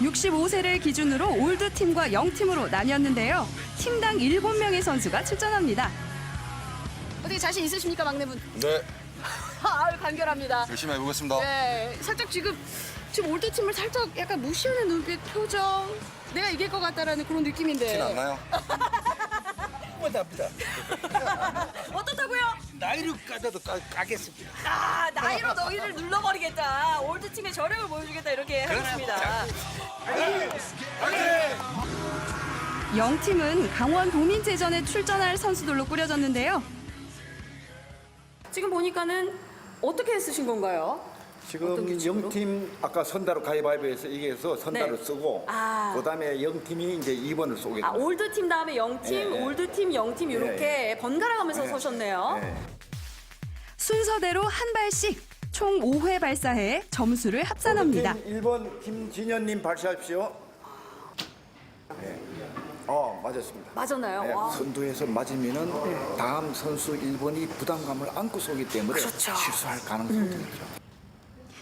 15세를 기준으로 올드팀과 영팀으로 나뉘었는데요. 팀당 7명의 선수가 출전합니다. 어떻게 자신 있으십니까 막내분? 네, 아 간결합니다. 열심히 해보겠습니다. 네, 살짝 지금 지금 올드 팀을 살짝 약간 무시하는 눈빛, 표정. 내가 이길 것 같다라는 그런 느낌인데. 티는 안 나요? 못합니다. 어떻다고요? 나이를 까져도 까, 까겠습니다. 아 나이로 너희를 눌러버리겠다. 올드 팀의 저력을 보여주겠다 이렇게 하겠습니다. 영팀은 강원 도민제전에 출전할 선수들로 꾸려졌는데요. 지금 보니까는 어떻게 쓰신 건가요? 어떤 지금 규칙으로? 영팀 아까 선다로 가위바위보에서 이겨서 선다를 네. 쓰고 아. 그다음에 영팀이 이제 2번을 쏘게 아 됩니다. 올드 팀 다음에 영팀, 네, 네. 올드 팀, 영팀 이렇게 번갈아 가면서 네. 서셨네요. 네. 순서대로 한 발씩 총 5회 발사해 점수를 합산합니다. 팀 1번 김진현님 발사하십시오. 네. 어 맞았습니다. 맞았나요? 네, 와. 선두에서 맞으면은 다음 선수 1번이 부담감을 안고 쏘기 때문에 그렇죠. 실수할 가능성이 있죠.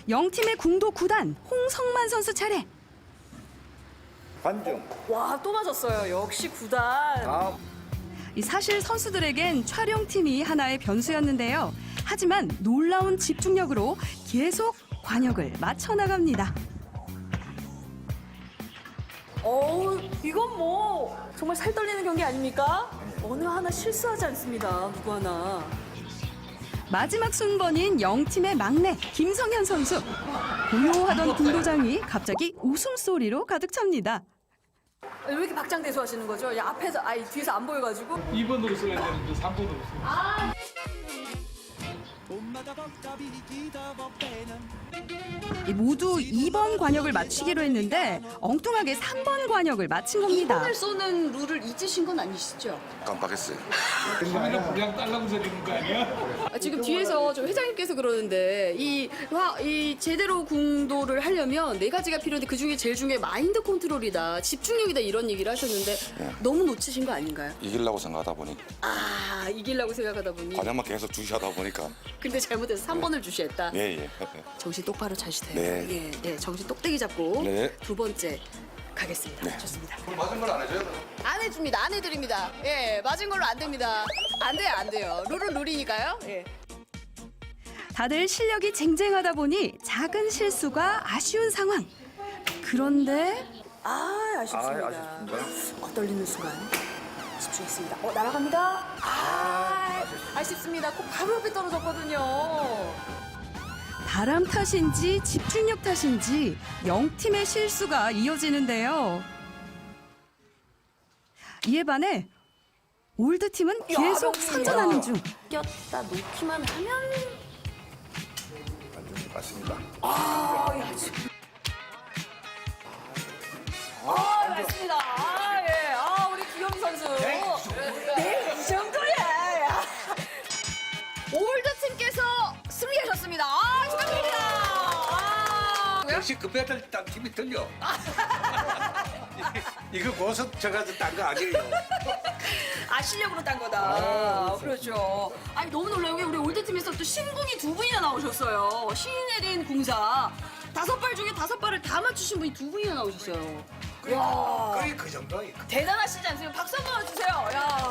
영팀의 궁도 9단 홍성만 선수 차례. 반중. 와, 또 맞았어요. 역시 구단. 다음 이 사실 선수들에겐 촬영팀이 하나의 변수였는데요. 하지만 놀라운 집중력으로 계속 관역을 맞춰 나갑니다. 어우, 이건 뭐 정말 살 떨리는 경기 아닙니까? 어느 하나 실수하지 않습니다. 누구 하나. 마지막 순번인 영팀의 막내 김성현 선수. 고요하던 군도장이 갑자기 웃음소리로 가득 찹니다. 왜 이렇게 박장대소 하시는 거죠? 야, 앞에서, 아니, 뒤에서 안 보여가지고. 2번으로 써야 되는데 3번으로 써. 이 모두 2번 관역을 맞추기로 했는데 엉뚱하게 3번 관역을 맞힌 겁니다. 이번을 쏘는 룰을 잊으신 건 아니시죠? 깜빡했어요. 카메라 그냥 딸랑거리는 거 아니야? 아, 지금 뒤에서 저 회장님께서 그러는데 이, 화, 이 제대로 궁도를 하려면 네 가지가 필요한데 그 중에 제일 중요한 마인드 컨트롤이다, 집중력이다 이런 얘기를 하셨는데 너무 놓치신 거 아닌가요? 이기려고 생각하다 보니 아 이기려고 생각하다 보니 과정만 계속 주시하다 보니까 근데 잘못해서 3번을 주시했다. 예, 예. 정신 똑바로 차시세요. 네. 예, 네, 정신 똑대기 잡고 네. 두 번째 가겠습니다. 좋습니다. 맞은 걸 안 해줘요? 안 해줍니다. 안 해드립니다. 예, 맞은 걸로 안 됩니다. 안 돼요, 안 돼요. 룰은 룰이니까요. 예. 다들 실력이 쟁쟁하다 보니 작은 실수가 아쉬운 상황. 그런데 아, 아쉽습니다. 아, 아쉽습니다. 어, 떨리는 순간 집중했습니다. 어, 날아갑니다. 아, 아쉽습니다. 꼭 바로 옆에 떨어졌거든요. 바람 탓인지 집중력 탓인지 영팀의 실수가 이어지는데요. 이에 반해 올드팀은 계속 선전하는 중. 꼈다 놓기만 하면 반중 맞습니다. 아, 아, 역시 그 배달 딴 팀이 틀려. 이거 고속 쳐가지고 딴거 아니에요. 아 실력으로 딴 거다. 그렇죠. 아니 너무 놀라운 게 우리 올드팀에서 또 신궁이 두 분이나 나오셨어요. 신이 내린 궁사. 다섯 발 중에 다섯 발을 다 맞추신 분이 두 분이나 나오셨어요. 와 거의 그 정도니까. 대단하시지 않습니까? 박수 한번 주세요. 야.